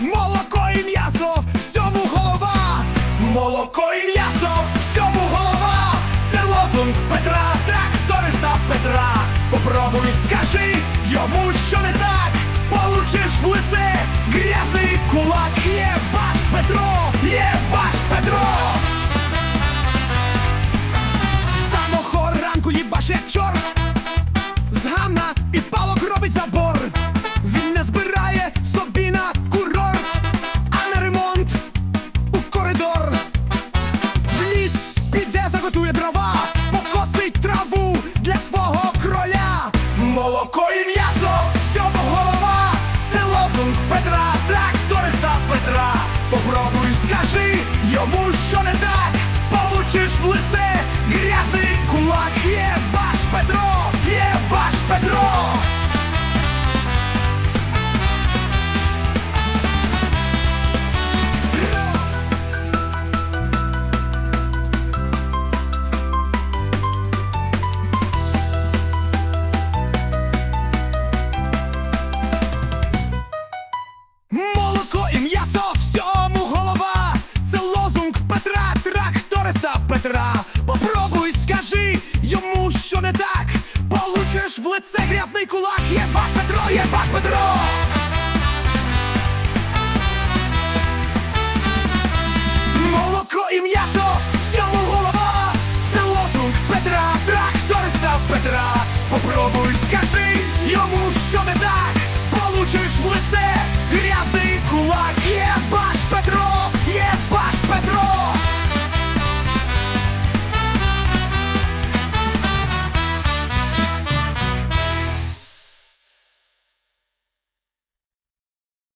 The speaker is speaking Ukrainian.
молоко і м'ясо, всьому голова, молоко і м'ясо, всьому голова, це лозунг Петра, тракториста Петра. Попробуй скажи йому, що не так, получиш в лице грязний кулак. є ваш Петро, єбаш Молоко і м'ясо, всьому голова. Це лозунг Петра, тракториста Петра. Попробуй скажи йому, що не так. Получиш в лице грязний кулак. Є ваш Петро, тракториста Попробуй, скажи йому, що не так. Получиш в лице грязний кулак. Єбаш Петро, єбаш Петро. Молоко і м'ясо, всьому голова. Це лозунг Петра, тракториста Петра. Попробуй, скажи йому, що не так.